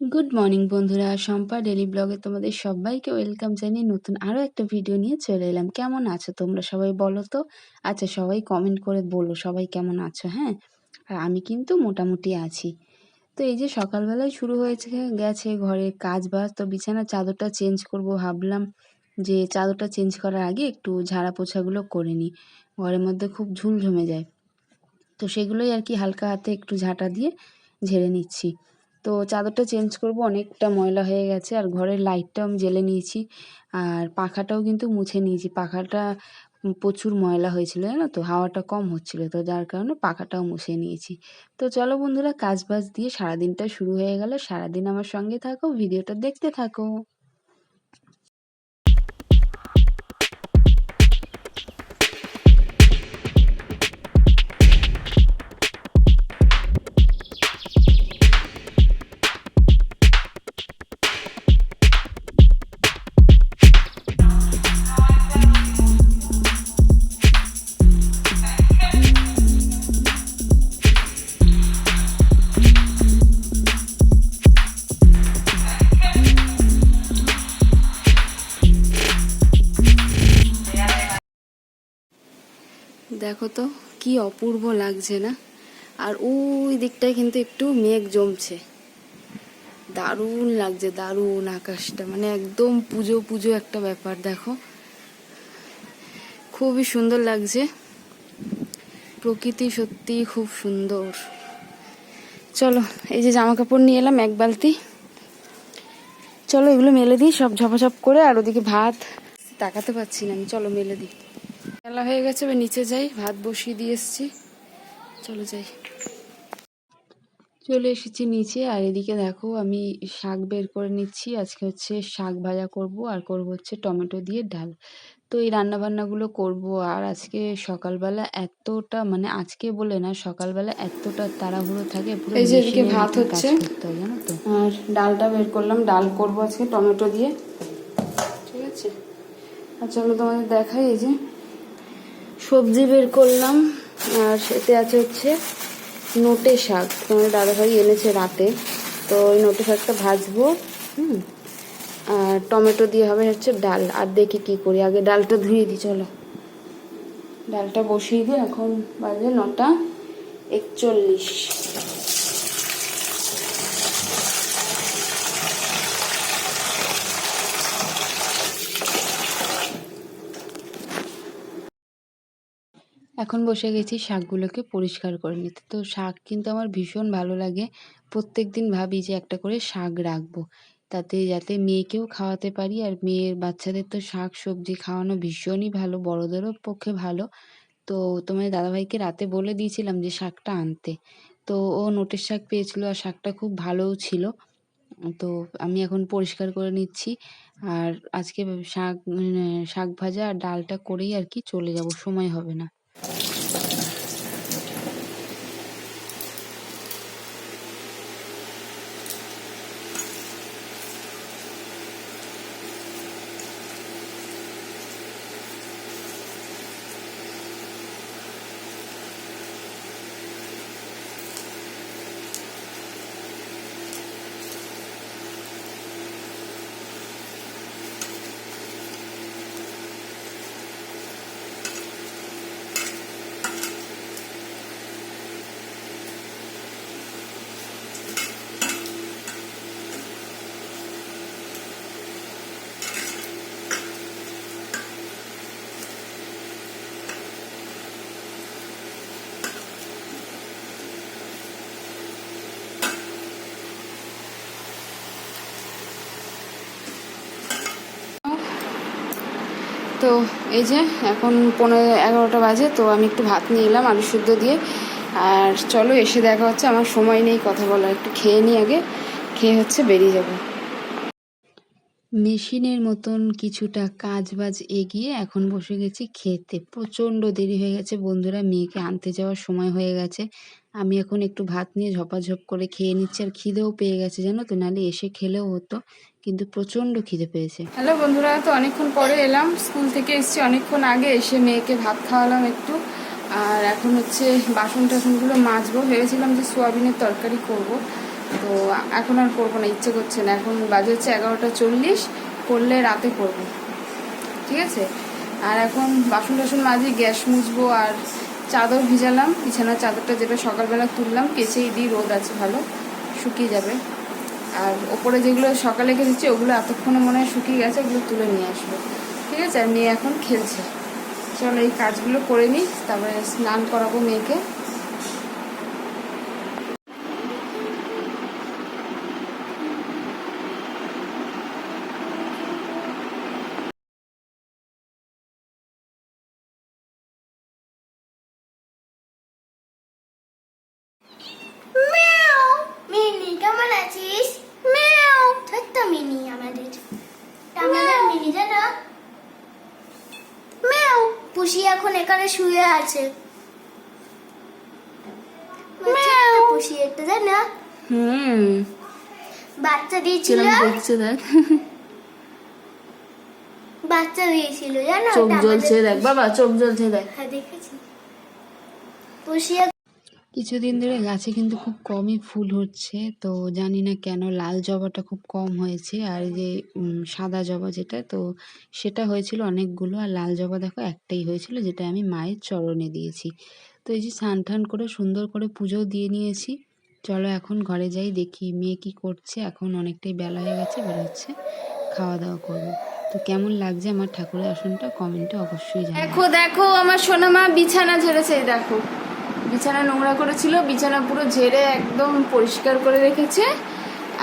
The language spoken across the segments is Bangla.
গুড মর্নিং বন্ধুরা। শম্পা ডেলি ব্লগে তোমাদের সবাইকে ওয়েলকাম জানিয়ে নতুন আরও একটা ভিডিও নিয়ে চলে এলাম। কেমন আছো তোমরা সবাই বলো তো? আচ্ছা সবাই কমেন্ট করে বলো সবাই কেমন আছো হ্যাঁ? আর আমি কিন্তু মোটামুটি আছি। তো এই যে সকালবেলায় শুরু হয়েছে, গেছে ঘরের কাজ বাজ তো বিছানার চাদরটা চেঞ্জ করব ভাবলাম যে চাদরটা চেঞ্জ করার আগে একটু ঝাড়া পোছাগুলো করে নিই। ঘরের মধ্যে খুব ঝুল জমে যায়। তো সেগুলোই আর কি হালকা হাতে একটু ঝাঁটা দিয়ে ঝেড়ে নিচ্ছি। তো চাদরটা চেঞ্জ করব, অনেকটা ময়লা হয়ে গেছে আর ঘরের লাইটটাও আমি জ্বেলে নিয়েছি। আর পাখাটাও কিন্তু মুছে নিয়েছি, পাখাটা প্রচুর ময়লা হয়েছিল, জানো তো? হাওয়াটা কম হচ্ছিল, তো যার কারণে পাখাটাও মুছে নিয়েছি। তো চলো বন্ধুরা কাজ বাজ দিয়ে সারাদিনটা শুরু হয়ে গেল। সারাদিন আমার সঙ্গে থাকো, ভিডিওটা দেখতে থাকো। দেখো তো, কি অপূর্ব লাগছে না? আর ওই দিকটায় কিন্তু একটু মেঘ জমছে। দারুণ লাগছে, দারুণ আকাশটা। মানে একদম পুজো পুজো একটা ব্যাপার, দেখো। খুবই সুন্দর লাগছে। প্রকৃতি সত্যি খুব সুন্দর। চলো, এই যে জামা কাপড় নিয়ে এলাম, এক বালতি। চলো এগুলো মেলে দিই, সব ঝপাঝপ করে, আর ওদিকে ভাত। তাকাতে পারছি না আমি, চলো মেলে দিই। বেলা হয়ে গেছে এবার নিচে যাই ভাত বসিয়ে দিয়ে এসছি। চলো যাই। চলে এসেছি নিচে আর এদিকে দেখো আমি শাক বের করে নিচ্ছি। আজকে হচ্ছে শাক ভাজা করব আর করব হচ্ছে টমেটো দিয়ে ডাল। তো এই রান্না বান্নাগুলো করব আর আজকে সকালবেলা এতটা মানে আজকে বলে না সকালবেলা এতটা তাড়াহুড়ো থাকে পুরো এই যে এদিকে ভাত হচ্ছে। জানো তো? আর ডালটা বের করলাম ডাল করব আজকে টমেটো দিয়ে। ঠিক আছে? আর চলো তোমাদের দেখাই এই যে সবজি বের করলাম, আর এতে আছে হচ্ছে নোটে শাক। তোমার দাদাভাই এনেছে রাতে। তো ওই নোটে শাকটা ভাজবো, হুম? আর টমেটো দিয়ে হবে হচ্ছে ডাল। আর দেখি কি করি। আগে ডালটা ধুয়ে দিই, চলো। ডালটা বসিয়ে দিই, এখন বাজে নটা একচল্লিশ। এখন বসে গেছি, শাকগুলোকে পরিষ্কার করে নিতে। তো শাক কিন্তু আমার ভীষণ ভালো লাগে। প্রত্যেক দিন ভাবি যে একটা করে শাক রাখব। তাতে যাতে মেয়েকেও খাওয়াতে পারি আর মেয়ের বাচ্চাদের তো শাক সবজি খাওয়ানো ভীষণই ভালো, বড়োদেরও পক্ষে ভালো। তো তোমার দাদাভাইকে রাতে বলে দিয়েছিলাম যে শাকটা আনতে। তো ও নোটের শাক পেয়েছিল আর শাকটা খুব ভালোও ছিল। তো আমি এখন পরিষ্কার করে নিচ্ছি। আর আজকে শাক শাক ভাজা আর ডালটা করেই আর কি চলে যাব, সময় হবে না। Thank you. তো এই যে এখন পনেরো, এগারোটা বাজে, তো আমি একটু ভাত নিয়ে এলাম, আলু শুদ্ধ দিয়ে। আর চলো এসে দেখা হচ্ছে, আমার সময় নেই কথা বলার, একটু খেয়ে নিই আগে। খেয়ে হচ্ছে বেরিয়ে যাব। মেশিনের মতন কিছুটা কাজ বাজ এগিয়ে এখন বসে গেছি খেতে। প্রচণ্ড দেরি হয়ে গেছে, বন্ধুরা মেয়েকে আনতে যাওয়ার সময় হয়ে গেছে। আমি এখন একটু ভাত নিয়ে ঝপাঝপ করে খেয়ে নিচ্ছি, আর খিদেও পেয়ে গেছে, জানো তো? নাহলে এসে খেলেও হতো, কিন্তু প্রচণ্ড খিদে পেয়েছে। হ্যালো বন্ধুরা, তো অনেকক্ষণ পরে এলাম, স্কুল থেকে এসেছি, অনেকক্ষণ আগে এসে মেয়েকে ভাত খাওয়ালাম একটু, আর এখন হচ্ছে বাসন টাসনগুলো মাজবো, ভেবেছিলাম যে সোয়াবিনের তরকারি করব, তো এখন আর করব না, ইচ্ছে করছে না। এখন বাজে হচ্ছে এগারোটা চল্লিশ, করলে রাতে করব, ঠিক আছে? আর এখন বাসন টাসন মাঝে গ্যাস মুছবো, আর চাদর ভিজালাম, বিছানার চাদরটা যেটা সকালবেলা তুললাম, কেচেই দিই, রোদ আছে ভালো, শুকিয়ে যাবে। আর ওপরে যেগুলো সকালে কেচেছি, ওগুলো এতক্ষণে মনে হয় শুকিয়ে গেছে, ওগুলো তুলে নিয়ে আসবে। ঠিক আছে? আর মেয়ে এখন খেলছে। চলো এই কাজগুলো করে নিই, তারপরে স্নান করাবো মেয়েকে মিয়াও মিনি কেমন আছিস মিয়াও ছোট্ট মিনি আমাদের আমাদের মিনি জানো মিয়াও পুষি এখন এখানে শুয়ে আছে। পুষি একটা না? হুম। বাচ্চা দিয়েছিল? দেখছে দেখ। বাচ্চা দিয়েছিল জানো? চোখ জ্বলছে দেখ বাবা চোখ জ্বলছে দেখ। হ্যাঁ দেখেছি। পুষি কিছুদিন ধরে গাছে কিন্তু খুব কমই ফুল হচ্ছে, তো জানি না কেন লাল জবাটা খুব কম হয়েছে। আর যে সাদা জবা যেটা, তো সেটা হয়েছিল অনেকগুলো। আর লাল জবা দেখো একটাই হয়েছিল, যেটা আমি মায়ের চরণে দিয়েছি। তো এই যে স্নান করে সুন্দর করে পুজো দিয়ে নিয়েছি। চলো এখন ঘরে যাই, দেখি মেয়ে কি করছে। এখন অনেকটাই বেলা হয়ে গেছে, বেরোচ্ছে। খাওয়া দাওয়া করব। তো কেমন লাগছে আমার ঠাকুরের আসনটা? কমেন্টে অবশ্যই দেখো দেখো, আমার সোনামা বিছানা ঝেড়েছে দেখো। বিছানা নোংরা করেছিল বিছানা পুরো ঝেড়ে একদম পরিষ্কার করে রেখেছে।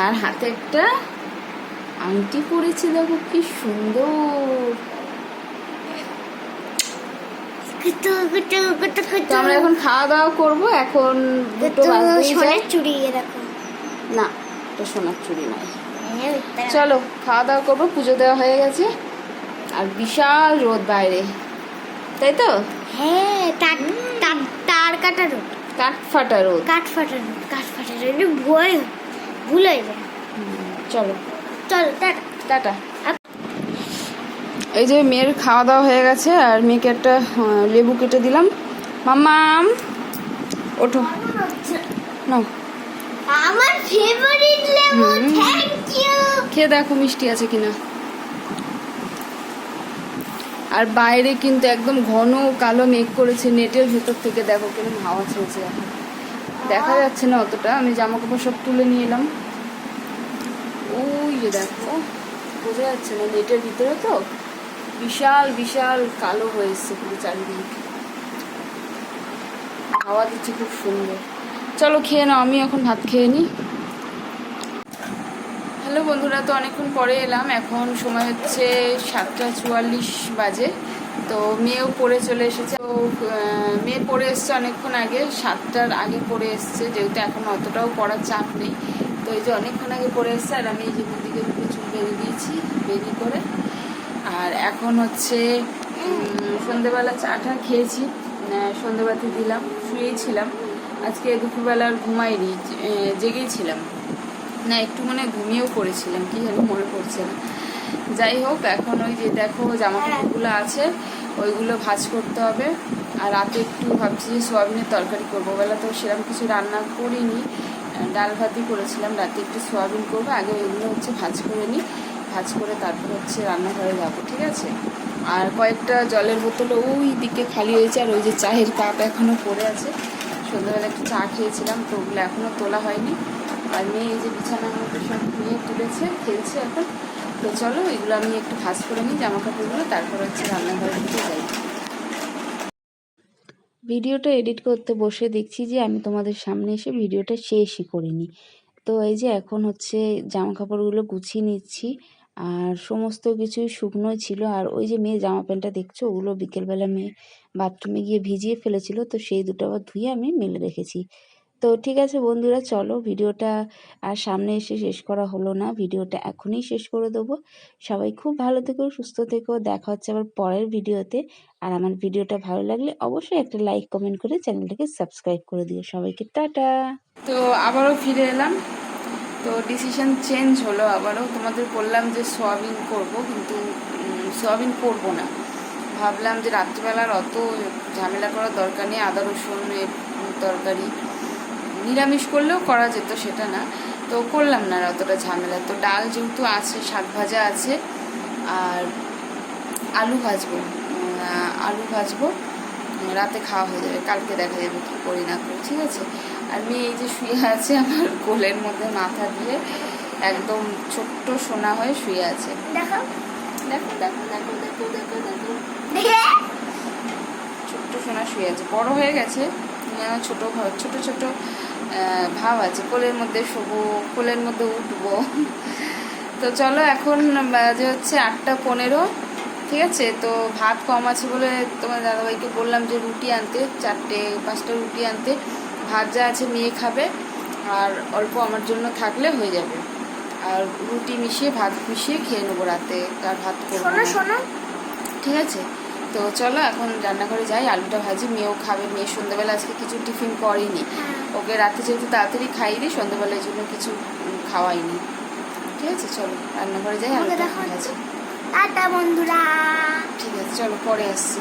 আর হাতে একটা আংটি পরেছে দেখো কি সুন্দর। তো আমরা এখন খাওয়া দাওয়া করব এখন দুটো না এটা সোনার চুড়ি নয়। চলো খাওয়া দাওয়া করব পুজো দেওয়া হয়ে গেছে। আর বিশাল রোদ বাইরে। তাই তো? হ্যাঁ কাটা রোড কাঠ ফাটা রোদ কাঠ ফাটা রোড কাঠ ফাটা রোড ভয়। ভুল হয়ে যায় চলো। চল টাটা। টাটা। এই যে মেয়ের খাওয়া দাওয়া হয়ে গেছে আর মেয়েকে একটা লেবু কেটে দিলাম। মাম্মাম ওঠো। নাও। আমার ফেভারিট লেবু। থ্যাংক ইউ খেয়ে দেখো মিষ্টি আছে কিনা। আর বাইরে কিন্তু একদম ঘন কালো মেঘ করেছে, নেটের ভেতর থেকে দেখো কীরকম হাওয়া চলছে। দেখা যাচ্ছে না অতটা, আমি জামা কাপড় সব তুলে নিয়ে এলাম। ওই যে দেখো, বোঝা যাচ্ছে না নেটের ভিতরে তো বিশাল বিশাল কালো হয়ে এসছে পুরো চারিদিক। হাওয়া দিচ্ছে খুব সুন্দর। চলো খেয়ে নাও, আমি এখন ভাত খেয়ে নিই। হ্যালো বন্ধুরা, তো অনেকক্ষণ পরে এলাম। এখন সময় হচ্ছে সাতটা চুয়াল্লিশ বাজে। তো মেয়েও পড়ে চলে এসেছে। তো মেয়ে পড়ে এসছে অনেকক্ষণ আগে। সাতটার আগে পড়ে এসছে, যেহেতু এখন অতটাও পড়ার চাপ নেই। তো এই যে অনেকক্ষণ আগে পড়ে এসছে, আর আমি এই যে দিকে দুটো চুল বেরিয়ে দিয়েছি বেরিয়ে করে। আর এখন হচ্ছে সন্ধেবেলা চাটা খেয়েছি সন্ধেবাতি দিলাম শুয়েই ছিলাম আজকে দুপুরবেলা আর ঘুমাইনি জেগেই ছিলাম। না, একটু মানে ঘুমিয়েও পড়েছিলাম, কি জানি মনে পড়ছে না। যাই হোক, এখন ওই যে দেখো জামা কাপড়গুলো আছে, ওইগুলো ভাজ করতে হবে। আর রাতে একটু ভাবছি যে সোয়াবিনের তরকারি করব। বেলা তো সেরকম কিছু রান্না করিনি, ডাল ভাতই করেছিলাম, রাতে একটু সোয়াবিন করব। আগে ওইগুলো হচ্ছে ভাজ করে নিই, ভাজ করে তারপর হচ্ছে রান্নাঘরে যাব, ঠিক আছে? আর কয়েকটা জলের বোতল ওই দিকে খালি হয়েছে, আর ওই যে চায়ের কাপ এখনও পড়ে আছে। সন্ধ্যাবেলা একটু চা খেয়েছিলাম, তো ওগুলো এখনও তোলা হয়নি। আর মেয়ে যে বিছানার মধ্যে সব নিয়ে তুলেছে, খেলছে এখন। তো চলো, এগুলো আমি একটু ভাজ করে নিই, জামা কাপড়গুলো, তারপর হচ্ছে রান্নাঘরের দিকে যাই। ভিডিওটা এডিট করতে বসে দেখছি যে আমি তোমাদের সামনে এসে ভিডিওটা শেষই করিনি। তো এই যে এখন হচ্ছে জামা কাপড়গুলো গুছিয়ে নিচ্ছি, আর সমস্ত কিছুই শুকনোই ছিল। আর ওই যে মেয়ে জামা প্যান্টটা দেখছ, ওগুলো বিকেলবেলা মেয়ে বাথরুমে গিয়ে ভিজিয়ে ফেলেছিল, তো সেই দুটো আবার ধুয়ে আমি মেলে রেখেছি। তো ঠিক আছে বন্ধুরা, চলো ভিডিওটা আর সামনে এসে শেষ করা হলো না। ভিডিওটা এখনই শেষ করে দেবো। সবাই খুব ভালো থেকো, সুস্থ থেকো। দেখা হচ্ছে আবার পরের ভিডিওতে। আর আমার ভিডিওটা ভালো লাগলে অবশ্যই একটা লাইক, কমেন্ট করে চ্যানেলটাকে সাবস্ক্রাইব করে দিও। সবাইকে টাটা। তো আবারও ফিরে এলাম। তো ডিসিশন চেঞ্জ হলো আবারও। তোমাদের বললাম যে সোয়াবিন করব, কিন্তু সোয়াবিন করব না। ভাবলাম যে রাত্রিবেলার অত ঝামেলা করার দরকার নেই। আদা রসুনের তরকারি। নিরামিষ করলেও করা যেত সেটা না। তো করলাম না অতটা ঝামেলা। তো ডাল যেহেতু আছে শাক ভাজা আছে আর আলু ভাজবো আলু ভাজবো রাতে খাওয়া হয়ে যাবে। কালকে দেখা যাবে কি করি না করি ঠিক আছে? আর মেয়ে এই যে শুয়ে আছে আমার কোলের মধ্যে মাথা দিয়ে একদম ছোট্ট সোনা হয়ে শুয়ে আছে। দেখো। দেখো দেখো দেখো দেখো দেখো দেখো। ছোট্ট সোনা শুয়ে আছে। বড় হয়ে গেছে। ছোট ঘর ছোট ছোট ভাব আছে। কোলের মধ্যে শোবো কোলের মধ্যে উঠবো। তো চলো এখন বাজে হচ্ছে আটটা পনেরো ঠিক আছে? তো ভাত কম আছে বলে তোমার দাদাভাইকে বললাম যে রুটি আনতে চারটে পাঁচটা রুটি আনতে। ভাত যা আছে মেয়ে খাবে আর অল্প আমার জন্য থাকলে হয়ে যাবে। আর রুটি মিশিয়ে ভাত মিশিয়ে খেয়ে নেব রাতে। আর ভাত করব শোনো শোনো। ঠিক আছে? তো চলো এখন রান্নাঘরে যাই আলুটা ভাজি মেয়েও খাবে মেয়ে সন্ধ্যাবেলা আজকে কিছু টিফিন করেনি। ওকে রাতে যেহেতু তাড়াতাড়ি খাইয়ে দিই সন্ধ্যাবেলার জন্য কিছু খাওয়াইনি। ঠিক আছে চলো রান্নাঘরে যাই আলুটা ভাজি। টাটা বন্ধুরা। ঠিক আছে চলো পরে আসছি।